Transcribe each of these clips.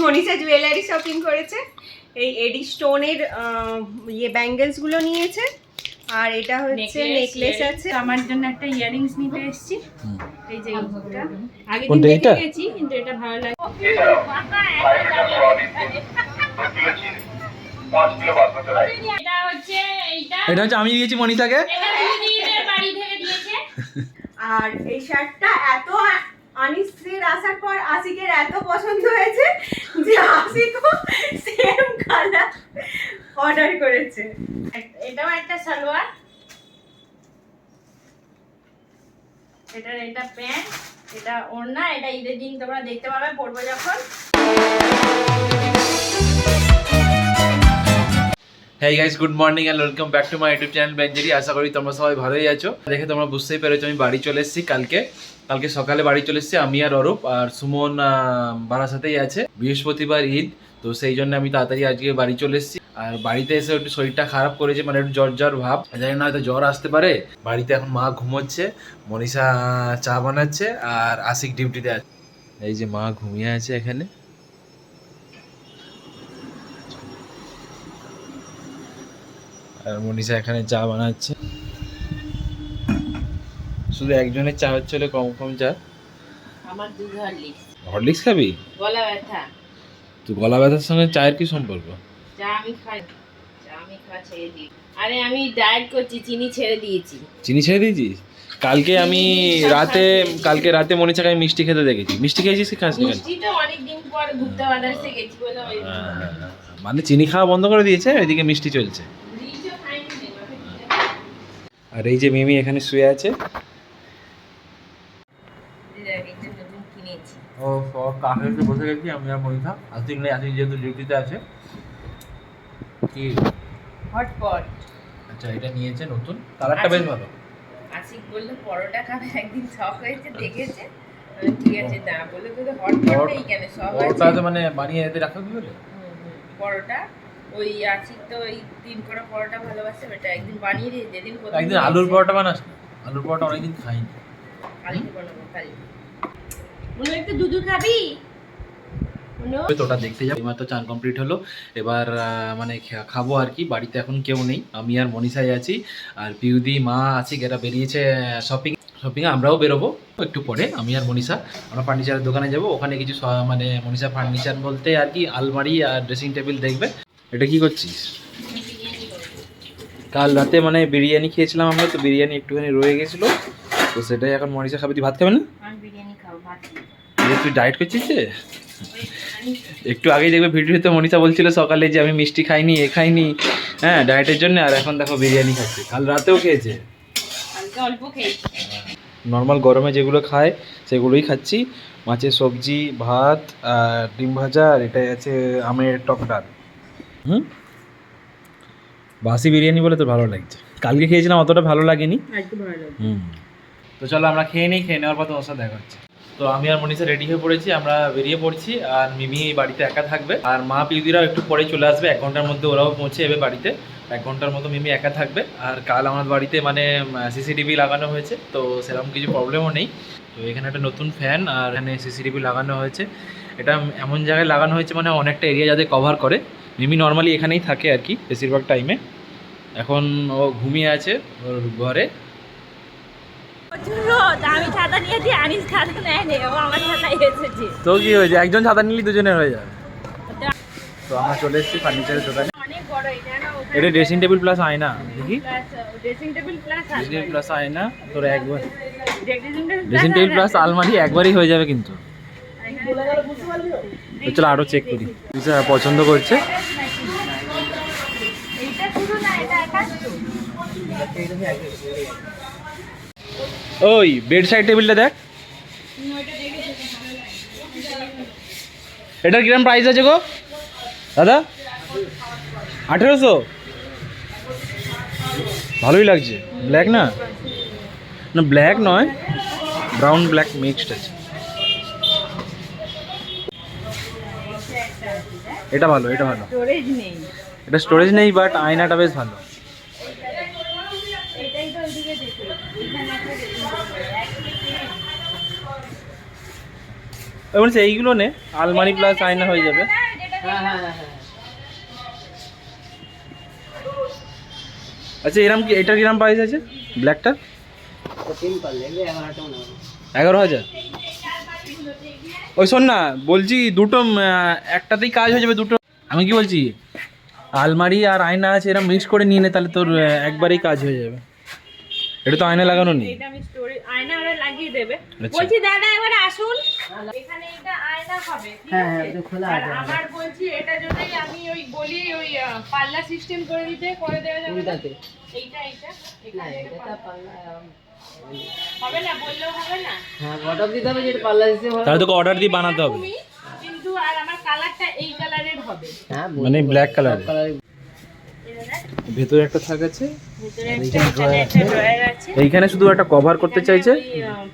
Manisha jewellery shopping করেছে। এই এডি স্টোনের ইয়ে ব্যাঙ্গেলসগুলো নিয়েছে। আর এটা হচ্ছে নেকলেস আছে। আমার জন্য একটা ইয়ারিংস নিতে এসেছি। এই যে এইটা আগে দিন দেখে গেছি কিন্তু এটা ভালো লাগে এটা হচ্ছে এইটা এটা হচ্ছে আমি দিয়েছি মনীষাকে। এটা দিদিদের বাড়ি থেকে দিয়েছে। আর এই শার্টটা এত অনিশ্চিত আসার পর আশিকের এত পছন্দ হয়েছে যে আশিকও সেম কালার অর্ডার করেছে। এটাও একটা সালোয়ার। এটার এটা প্যান্ট, এটা ওড়না, এটা ঈদের দিন তোমরা দেখতে পাবে পড়ব যখন। হ্যাঁ guys good morning and welcome back to my YouTube channel Benjeri আশা করি তোমরা সবাই ভালোই আছো। দেখে তোমরা বুঝতেই পেরেছ, আমি বাড়ি চলে এসেছি কালকে। কালকে সকালে বাড়ি চলে এসেছি আমি আর অরূপ আর সুমন বারাসাতেই আছে। বৃহস্পতিবার ঈদ, তো সেই জন্য আমি তাড়াতাড়ি আজকে বাড়ি চলে এসেছি। আর বাড়িতে এসে একটু শরীরটা খারাপ করেছে মানে একটু জ্বর জ্বর ভাব। জানি না, হয়তো জ্বর আসতে পারে। বাড়িতে এখন মা ঘুমোচ্ছে, মনীষা চা বানাচ্ছে আর আশিক ডিউটিতে আছে। এই যে মা ঘুমিয়ে আছে এখানে। আর মনীষা এখানে চা বানাচ্ছে। শুধু একজনের চা হচ্ছে কম কম চা। আমার দুধ হরলিক্স। হরলিক্স খাবি? গলা ব্যথা। তো গলা ব্যথার সঙ্গে চায়ের কি সম্পর্ক? চা আমি খাই চা আমি খাওয়া ছেড়ে দিই। আরে আমি ডায়েট করছি চিনি ছেড়ে দিয়েছি। চিনি ছেড়ে দিয়েছিস? কালকে আমি রাতে কালকে রাতে মনীষাকে আমি মিষ্টি খেতে দেখেছি। মিষ্টি খেয়েছিস কি খাস মিষ্টি তো অনেকদিন পর ঘুরতে বাজারে গেছি বলে মানে চিনি খাওয়া বন্ধ করে দিয়েছে এদিকে মিষ্টি চলছে ব্রিজও খাইনি রে, মাকে দিতে আর এই যে মিমি এখানে শুয়ে আছে। ও সব কাকে বসে গেছি আমি আর আসিক নেই আসিক যেহেতু ডিউটিতে আছে। কি? হটপট। আচ্ছা এটা নিয়েছে নতুন। কালারটা বেশ ভালো। আশিক বলল পরোটা খাবে একদিন শখ হয়েছে দেখেছে। ঠিক আছে না বলে তো কেন? সব আছে। মানে বানিয়ে এতে রাখা কি বলে? পরোটা। ওই আশিক তো ওই তিন করা পরোটা ভালোবাসে ওটা একদিন বানিয়ে দিয়ে যেদিন প্রথম একদিন আলুর পরোটা বানাস আলুর পরোটা অনেকদিন খাইনি। কালকে বানাবো কালকে। মনে একটু দুধু খাবি? ওটা দেখতে যাব এবার তো চান কমপ্লিট হলো। এবার মানে খাব আর কি। বাড়িতে এখন কেউ নেই। আমি আর মনীষাই আছি। আর পিউদি মা আছি এরা বেরিয়েছে শপিং শপিংয়ে আমরাও বেরোবো একটু পরে আমি আর মনীষা। আমরা ফার্নিচারের দোকানে যাব। ওখানে কিছু মানে মনীষা ফার্নিচার বলতে আর কি আলমারি আর ড্রেসিং টেবিল দেখবে। এটা কি করছিস? কাল রাতে মানে বিরিয়ানি খেয়েছিলাম আমরা তো বিরিয়ানি একটুখানি রয়ে গেছিল তো সেটাই এখন মনীষা খাবে। তুই ভাত খাবে না? তুই ডায়েট করছিস যে? একটু আগেই দেখবে ভিডিওতে মনীষা বলছিল সকালে যে আমি মিষ্টি খাইনি এ খাইনি হ্যাঁ ডায়েটের জন্য আর এখন দেখো বিরিয়ানি খাচ্ছে। কাল রাতেও খেয়েছি। নর্মাল গরমে যেগুলো খায় সেগুলোই খাচ্ছি। মাছের সবজি ভাত আর ডিম ভাজা আর এটাই আছে আমের টক ডাল। হুম? বাসি বিরিয়ানি বলে তো ভালো লাগছে। কালকে খেয়েছিলাম অতটা ভালো লাগেনি। হুম। তো চলো আমরা খেয়ে নিই খেয়ে নেওয়ার পর তোমার সাথে দেখা হচ্ছে। তো আমি আর মনীষা রেডি হয়ে পড়েছি আমরা বেরিয়ে পড়ছি আর মিমি এই বাড়িতে একা থাকবে। আর মা পিউদিরাও একটু পরে চলে আসবে এক ঘণ্টার মধ্যে ওরাও পৌঁছে যাবে বাড়িতে। এক ঘণ্টার মতো মিমি একা থাকবে। আর কাল আমার বাড়িতে মানে সিসিটিভি লাগানো হয়েছে তো সেরকম কিছু প্রবলেমও নেই। তো এখানে একটা নতুন ফ্যান আর এখানে সিসিটিভি লাগানো হয়েছে। এটা এমন জায়গায় লাগানো হয়েছে মানে অনেকটা এরিয়া যাতে কভার করে। মিমি নর্মালি এখানেই থাকে আর কি বেশিরভাগ টাইমে এখন ও ঘুমিয়ে আছে ওর ঘরে। তো কি হয়েছে? একজন ছাতা নিলি দুজনের হয়ে যাবে। তো আমরা চলে এসেছি ফার্নিচারের দোকানে। এটা ড্রেসিং টেবিল প্লাস আয়না দেখি। Dressing table plus dressing table plus আয়না তোর একবার ড্রেসিং টেবিল প্লাস আলমারি। একবারই হয়ে যাবে কিন্তু। চলো আরও চেক করি। পছন্দ করছে। ওই বেড সাইড টেবিলটা দেখ। এটার কিরম প্রাইস আছে গো? দাদা আঠেরোশো? ভালোই লাগছে। ব্ল্যাক না? না ব্ল্যাক নয় ব্রাউন ব্ল্যাক মিক্সড আছে। এটা ভালো এটা ভালো। স্টোরেজ নেই। এটা স্টোরেজ নেই বাট আয়নাটা বেশ ভালো। বলছে এইগুলো নে আলমারি প্লাস আয়না হয়ে যাবে। হ্যাঁ হ্যাঁ হ্যাঁ আচ্ছা এরম কি এটার কিরম প্রাইস আছে? ব্ল্যাকটা এগারো হাজার? ওই শোন না বলছি দুটো একটাতেই কাজ হয়ে যাবে দুটো। আমি কি বলছি? আলমারি আর আয়না আছে এরম মিক্স করে নিয়ে নে তাহলে তোর একবারেই কাজ হয়ে যাবে। এটা তো আয়না লাগানো নেই। এটা আমি স্টোরি আয়না ওরা লাগিয়ে দেবে। আচ্ছা। বলছি দাদা এবারে আসুন। এখানে এটা আয়না হবে হ্যাঁ, হ্যাঁ, খোলা আছে। আমার বলছি এটা যদি আমি ওই বলি ওই পাল্লা সিস্টেম করে দিতে করে দেওয়া যাবে না? এইটা এইটা এটা পাল্লা। আম, হবে না বললেও হবে না। হ্যাঁ অর্ডার দিতে হবে যেটা পাল্লা দিতে হবে। তাহলে তোকে অর্ডার দিয়ে বানাতে হবে। কিন্তু আর আমার কালারটা এই কালারের হবে। হ্যাঁ মানে ব্ল্যাক কালার ভেতরে একটা থাক আছে। এইখানে শুধু একটা কভার করতে চাইছে?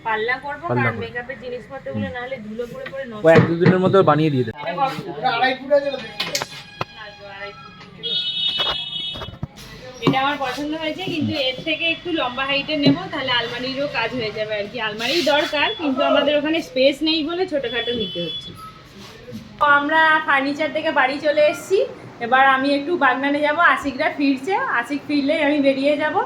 পাল্লা করব কারণ মেকআপের জিনিসপত্রগুলো না হলে ধুলো পড়ে পড়ে নষ্ট ও এক দু দিনের মধ্যে বানিয়ে দিয়ে দেবে আমার পছন্দ হয়েছে কিন্তু এর থেকে একটু লম্বা হাইটের নেব তাহলে আলমারিরও কাজ হয়ে যাবে আর কি। আলমারি দরকার কিন্তু আমাদের ওখানে স্পেস নেই বলে ছোটখাটো নিতে হচ্ছে। তো আমরা ফার্নিচার থেকে বাড়ি চলে এসেছি। এবার আমি একটু বাগনানে যাব আশিকরা ফিরছে। আশিক ফিরলেই আমি বেরিয়ে যাব।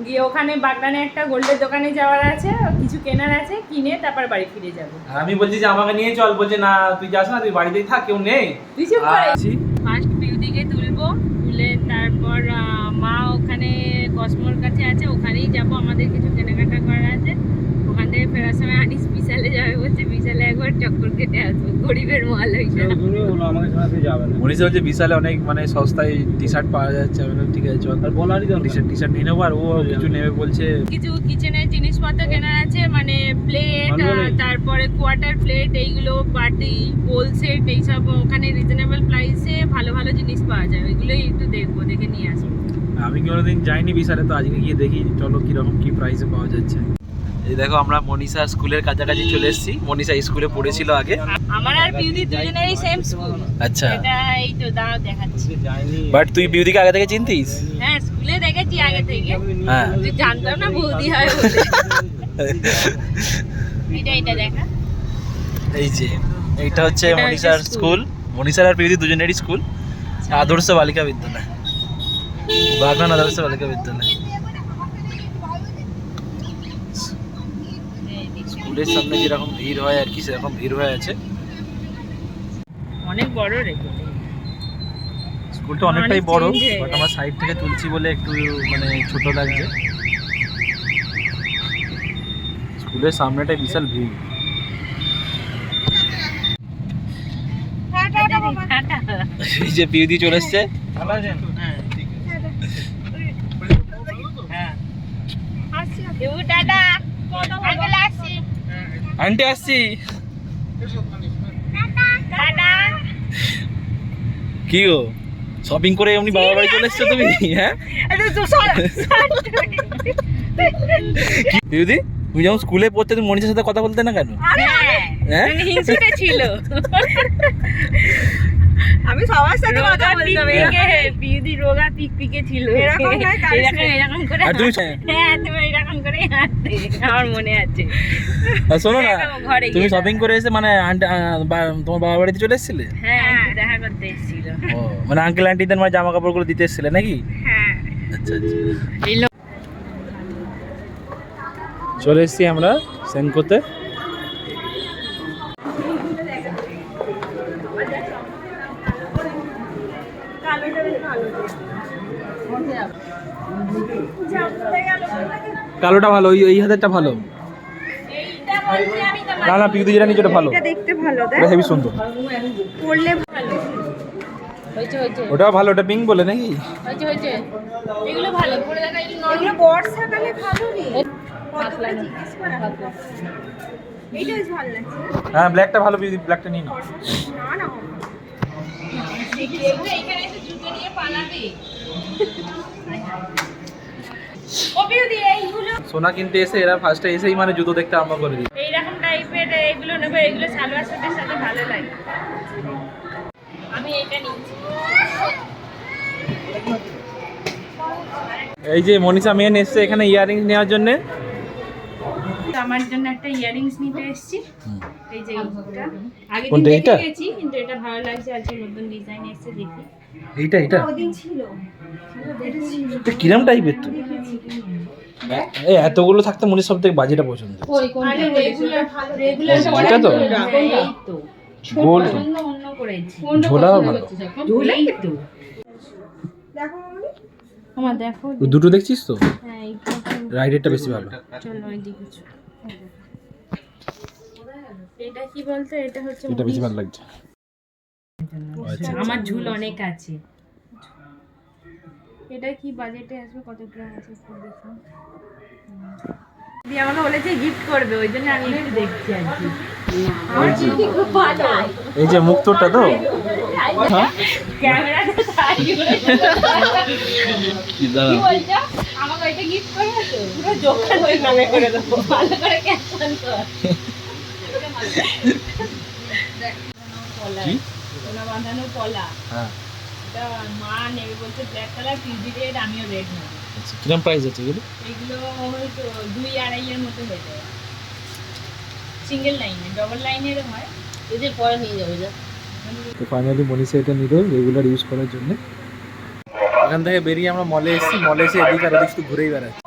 গিয়ে ওখানে বাগনানে একটা গোল্ডের দোকানে যাওয়ার আছে কিছু কেনার আছে কিনে তারপর বাড়ি ফিরে যাব। আমি বলছি যে আমাকে নিয়ে চল বলছে না তুই যাস না তুই বাড়িতেই থাক কেউ নেই? কিছু করে আছি। ফার্স্ট বিউটিকে তুলবো তুলে তারপর আহ, মা ওখানে কসমোর কাছে আছে ওখানেই যাব আমাদের কিছু কেনাকাটা করার আছে। ওখান থেকে ফেরার সময় আনিস বিশালে যাবে বলছে বিশালে একবার চক্কর কেটে আসব গরিবের মাল মনীষা হচ্ছে বিশালে অনেক মানে সস্তায় টি শার্ট পাওয়া যাচ্ছে আমি ঠিক আছে চল। আর বলারই টি শার্ট টি শার্ট নিয়ে নেব আর ও কিছু নেবে বলছে। কিছু কিচেনের জিনিসপত্র কেনার আছে মানে প্লেট তারপরে কোয়ার্টার প্লেট এইগুলো বাটি বোল সেট এইসব ওখানে রিজনেবল প্রাইসে ভালো ভালো জিনিস পাওয়া যায় ওইগুলোই একটু দেখব দেখে নিয়ে আসব। আমি কোনোদিন যাইনি বিশালে তো আজকে গিয়ে দেখি চলো কীরকম কি প্রাইসে পাওয়া যাচ্ছে। এই দেখো আমরা মনীষা স্কুলের কাছাকাছি চলে এসেছি। মনীষা স্কুলে পড়েছিল আগে। আমার আর বিউটি দুজনেরই সেম স্কুল আচ্ছা। এটা এই তো দাঁড়াও দেখাচ্ছি। বাট তুই বিউটিকে আগে থেকে চিনতিস? হ্যাঁ স্কুলে দেখেছি আগে থেকে। হ্যাঁ। তুই জানতাম না বৌদি হয় বলে। এটা এটা দেখা। এই যে এইটা হচ্ছে মনীষার স্কুল। স্কুল। মনীষার আর বিউটি দুজনেরই স্কুল। আদর্শ বালিকা বিদ্যালয়। বাগান আদর্শ বালিকা বিদ্যালয়। স্কুলের সামনে যেরকম ভিড় হয় আর কি সেরকম ভিড় হয়ে আছে। অনেক বড় রে স্কুলটা অনেকটাই বড় বাট আমার সাইড থেকে তুলছি বলে একটু মানে ছোট লাগছে। স্কুলের সামনেটাই বিশাল ভিড়। এই যে বিউদি চলে এসছে। টাটা আঙ্কেল আসছি আন্টি আসছি। কি গো? শপিং করে এমনি বাবার বাড়ি চলে এসছো তুমি? হ্যাঁ? দিদি তুমি যখন স্কুলে পড়তে তুমি মনীষার সাথে কথা বলতে না কেন? হ্যাঁ? হিংসুটে ছিল। আমি সবার সাথে কথা বলতাম বিউদি রোগা পিকপিকে ছিল। এরকম এরকম এরকম করে হ্যাঁ তুমি এরকম করে হাঁটতে আমার মনে আছে। শোনো না তুমি শপিং করে এসে মানে তোমার বাবার বাড়িতে চলে এসেছিলে? হ্যাঁ দেখা করতে এসেছিল। মানে আঙ্কেল আন্টিদের মানে জামা কাপড়গুলো দিতে এসেছিলে নাকি? হ্যাঁ। আচ্ছা আচ্ছা। চলে এসেছি আমরা সেনকোতে কালোটা বেশ ভালো কালোটা ভালো ওই এই হাতেরটা ভালো। না না পিকুদি যেটা নিচে ওটা ভালো। এটা দেখতে ভালো দেখ। ওটা হেভি সুন্দর। পড়লে হয়েছে ওটাও ভালো ওটা পিঙ্ক বলে নাকি? হয়েছে হয়েছে। এগুলো ভালো পরে দেখা এগুলো এগুলো বর্ষাকালে ভালো রে। কতগুলো জিজ্ঞেস করা এইটা বেশ ভালো লাগছে। হ্যাঁ ব্ল্যাকটা ভালো ব্ল্যাকটা নিই না না। না এগুলো এখানে এসে জুতো নিয়ে পালাবে। সোনা কিনতে এসে এরা ফার্স্টে এসেই মানে জুতো দেখতে আরম্ভ করে দিই এইরকম টাইপের এগুলো নেব এগুলো সালোয়ার স্যুটের সাথে ভালো লাগে। আমি এটা নিচ্ছি। এই যে মনীষা মেন এসছে এখানে ইয়ারিংস নেওয়ার জন্য। আমার জন্য একটা ইয়ারিংস নিতে এসেছি। এই যে এইটা আগে এইটা? গেছি কিন্তু এটা ভালো লাগছে। আজকে নতুন ডিজাইন এসেছে দেখি। এইটা এটা এটা কিরাম টাইপের তো? এই এতগুলো থাকতে মনে সব থেকে বাজেটা পছন্দ আরে রেগুলার রেগুলার এটা তো? গোল ভালো। আমার দেখো। দুটো দেখছিস তো? হ্যাঁ রাইডেরটা বেশি ভালো। চলো এটা কি বলতো? এটা হচ্ছে এটা বেশি ভালো লাগছে। আমার ঝুল অনেক আছে। এটা কি বাজেটে আসবে? কত গ্রাম আছে একটু দেখুন। দিয়ে আমাকে বলেছে গিফট করবে ওই জন্য আমি একটু দেখছি আর কি। আমার চিঠি খুব ভালো এই যে মুক্তটা তো? তাই। বলেছে। কি বলছো? আমাকে ওইটা গিফট করবে তো? পুরো হয়ে নামে করে দেবো। ভালো করে ক্যাপশন কর। কি? সোনা বাঁধানো পলা হ্যাঁ। এটা মা নেবে বলছে ব্ল্যাক কালার পিউজি রেড আমিও রেড নেব। আচ্ছা কিরম প্রাইস আছে এগুলো? এগুলো হয়তো দুই আড়াইয়ের মতো হয়ে যাবে সিঙ্গেল লাইনে ডবল লাইনের হয়। এদের পরে নিয়ে যাবে যা। তো ফাইনালি মনীষা এটা নিল রেগুলার ইউজ করার জন্য। এখান থেকে বেরিয়ে আমরা মলে এসেছি। মলে এসে এদিক আর ওদিক ঘুরেই বেড়াচ্ছি।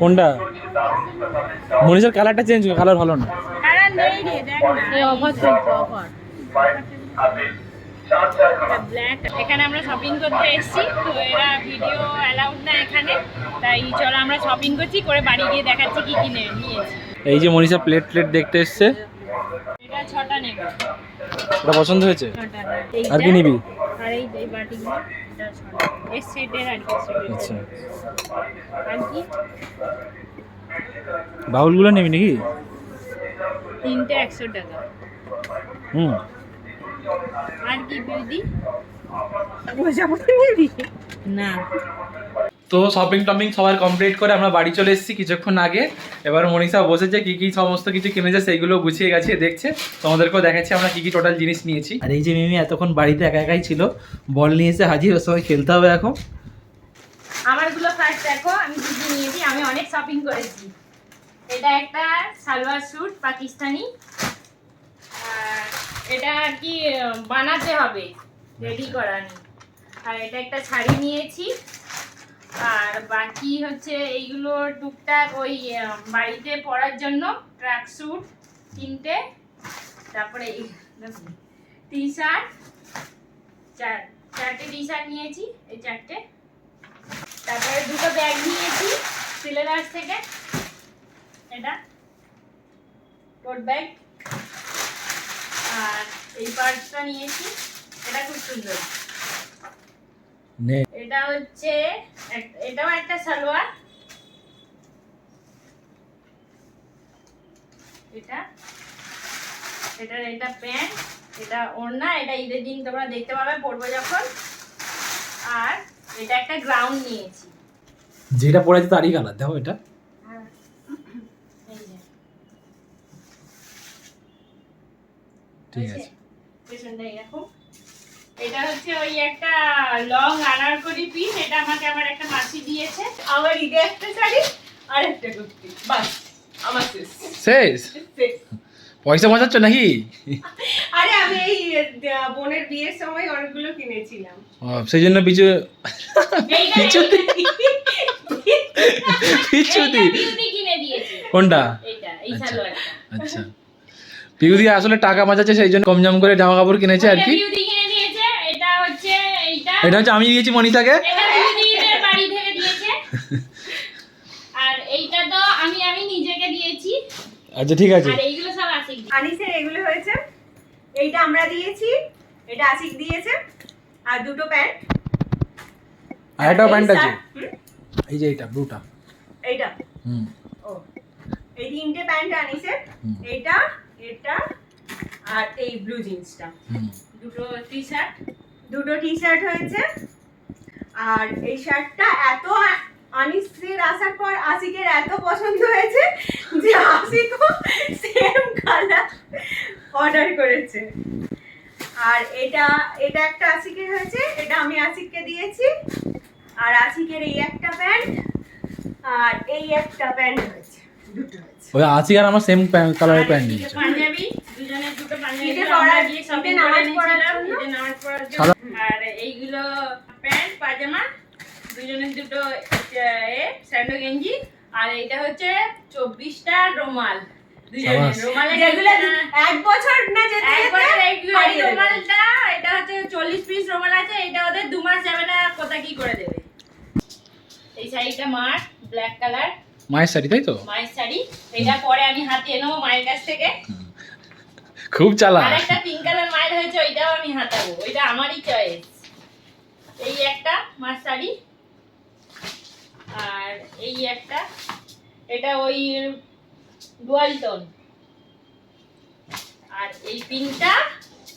কোনটা? মনীষার কালারটা চেঞ্জ কালার ভালো না। কালার নেই রে দেখ না। অফার ব্ল্যাক এখানে আমরা শপিং করতে এসেছি তো এরা ভিডিও অ্যালাউড না এখানে। তাই চলো আমরা শপিং করছি করে বাড়ি গিয়ে দেখাচ্ছি কি কি নে- নিয়েছি। এই যে মনীষা প্লেট প্লেট দেখতে এসছে। এটা ছটা নেব। ওটা পছন্দ হয়েছে? আর কি নিবি? আর এই এই বাটিগুলো এটা এই সেটের আর কি আচ্ছা। আর কি? বাউলগুলো নেবি নাকি? তিনটে একশো টাকা। হুম। আর কি বিউদি প্রজাপতি নিবি? না। তো শপিং টপিং সবার কমপ্লিট করে আমরা বাড়ি চলে এসেছি কিছুক্ষণ আগে। এবার মনীষা বসেছে কি কি সমস্ত কিছু কিনেছে সেইগুলো গুছিয়ে গেছে দেখছে। তোমাদেরকেও দেখাচ্ছি আমরা কি কি টোটাল জিনিস নিয়েছি। আর এই যে মিমি এতক্ষণ বাড়িতে একা একাই ছিল বল নিয়ে এসে হাজির ওর সঙ্গে খেলতে হবে এখন। আমারগুলো ফার্স্ট দেখো আমি কি কি নিয়েছি আমি অনেক শপিং করেছি। এটা একটা সালোয়ার স্যুট পাকিস্তানি। এটা আর কি বানাতে হবে রেডি করা নেই আর এটা একটা শাড়ি নিয়েছি। আর বাকি হচ্ছে এইগুলো টুকটাক ওই বাড়িতে পরার জন্য ট্র্যাক স্যুট তিনটে, তারপরে টি শার্ট চার, চারটে টি শার্ট নিয়েছি, এই চারটে। তারপরে দুটো ব্যাগ নিয়েছি সিলেবাস থেকে, এটা টোট ব্যাগ আর এই পার্সটা নিয়েছি, এটা খুব সুন্দর। এটা হচ্ছে এটাও একটা সালোয়ার। এটা। এটার এটা প্যান্ট এটা ওড়না এটা ঈদের দিন তোমরা দেখতে পাবে পরবো যখন। আর এটা একটা গ্রাউন্ড নিয়েছি। যেটা পড়েছে তারই কালার দেখো এটা। ঠিক আছে? আছে। পেছনটা এরকম এটা হচ্ছে ওই একটা লং আনারকলি পিস এটা আমাকে আমার একটা মাসি দিয়েছে। আমার ঈদে একটা শাড়ি আর একটা কুর্তি। বাস আমার শেষ। পয়সা বাঁচাচ্ছ নাকি? আরে আমি এই বোনের বিয়ের সময় অনেকগুলো কিনেছিলাম। সেই জন্য পিছু পিছুতে। কোনটা? আচ্ছা। আচ্ছা। পিউদি আসলে টাকা বাঁচাচ্ছে সেই জন্য কম জম করে জামা কাপড় কিনেছে আর কি। এটা হচ্ছে আমি দিয়েছি মনীষাকে। এটা বিউটিদের বাড়ি থেকে দিয়েছে। আর এইটা তো আমি আমি নিজেকে দিয়েছি। আচ্ছা ঠিক আছে। আর এইগুলো সব আনিসের এগুলো হয়েছে। এইটা আমরা দিয়েছি। এটা আশিক দিয়েছে। আর দুটো প্যান্ট। আর একটা প্যান্ট আছে? এই যে এইটা ব্লুটা। এইটা। হুম। ও। এই তিনটে প্যান্ট আনিসের। এইটা এটা আর এই ব্লু জিন্সটা। দুটো টি শার্ট দুটো টি শার্ট হয়েছে। আর এই শার্টটা এত আনিসের আসার পর আশিকের এত পছন্দ হয়েছে যে আশিকও সেম কালার অর্ডার করেছে। আর এটা এটা একটা আশিকের হয়েছে এটা আমি আশিককে দিয়েছি। আর আশিকের এই একটা প্যান্ট আর এই একটা প্যান্ট হয়েছে দুটো হয়েছে। ওই আজকে আর আমার সেম কালারের প্যান্ট নিয়েছে। পাঞ্জাবি দুজনের দুটো পাঞ্জাবি নামাজ পড়ার জন্য। নামাজ পড়ার জন্য। এইগুলো প্যান্ট পাজামা দুজনের দুটো স্যান্ডো গেঞ্জি আর এইটা হচ্ছে চব্বিশটা রুমাল। দুজনের সাবাস। রুমালে যেগুলো এক বছর না যেতে একবার যেতে এই হারিয়ে দেবে। রুমালটা এটা হচ্ছে চল্লিশ পিস রুমাল আছে এটা ওদের দু মাস যাবে না কোথা কি করে দেবে। এই শাড়িটা মার ব্ল্যাক কালার মায়ের শাড়ি তাই তো? মায়ের শাড়ি। এটা পরে আমি হাতিয়ে নেব মায়ের কাছ থেকে। খুব চালা আর একটা পিঙ্ক কালার মায়ের হয়েছে ওইটাও আমি হাতাবো ওইটা আমারই চয়েস এই একটা শাড়ি আর এই একটা এটা ওই ডুয়ালটন আর এই পিঙ্কটা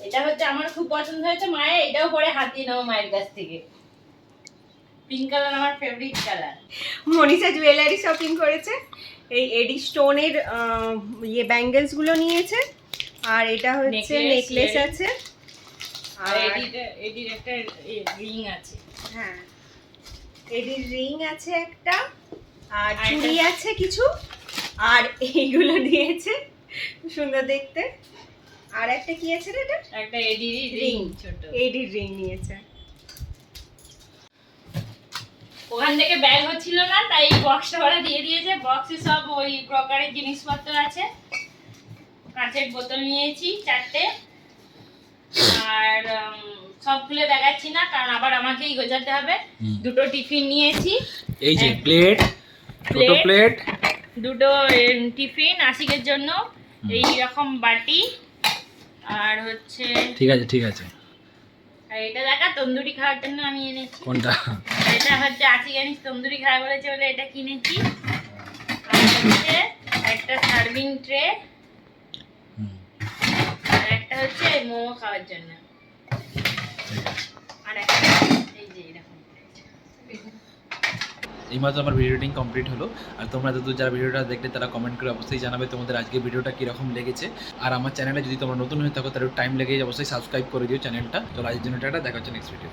এটা হচ্ছে আমার খুব পছন্দ হয়েছে মায়ের এটাও পরে হাতিয়ে নেব মায়ের কাছ থেকে। পিঙ্ক কালার আমার favourite colour Manisha jewellery shopping করেছে। এই এডি স্টোনের ইয়ে ব্যাঙ্গেলসগুলো নিয়েছে। আর এটা হচ্ছে নেকলেস আছে। আর এডির একটা রিং আছে। হ্যাঁ। এডির রিং আছে একটা আর আর চুড়ি আছে কিছু আর এইগুলো দিয়েছে সুন্দর দেখতে। আর একটা কি আছে রে এটা? একটা এডির রিং ছোট। এডির রিং নিয়েছে। ওখান থেকে ব্যাগ হচ্ছিল না তাই বক্সটা ওরা দিয়ে দিয়েছে। বক্সে সব ওই ক্রকারির জিনিসপত্র আছে। কাঁচের বোতল নিয়েছি চারটে। আর সব খুলে দেখাচ্ছি না কারণ আবার আমাকেই গোছাতে হবে। দুটো টিফিন নিয়েছি। এই যে প্লেট Plate। প্লেট দুটো টিফিন আশিকের জন্য এই রকম বাটি। আর হচ্ছে ঠিক আছে ঠিক আছে। আর এটা দেখা তন্দুরি খাওয়ার জন্য আমি এনেছি। কোনটা? এটা হচ্ছে আশি জানিস তন্দুরি খাওয়া বলেছে বলে এটা কিনেছি। আর হচ্ছে একটা সার্ভিং ট্রে। হচ্ছে মোমো খাওয়ার জন্য। আর এই এইমাত্র আমার ভিডিও এডিটিং কমপ্লিট হলো। আর তোমরা যত যারা ভিডিওটা দেখলে, তারা কমেন্ট করে অবশ্যই জানাবে তোমাদের আজকে ভিডিওটা কীরকম লেগেছে। আর আমার চ্যানেলে যদি তোমরা নতুন হয়ে থাকো, তাহলে টাইম লেগে অবশ্যই সাবস্ক্রাইব করে দিও চ্যানেলটা তো আজকের জন্য টাটা, দেখা হচ্ছে নেক্সট ভিডিও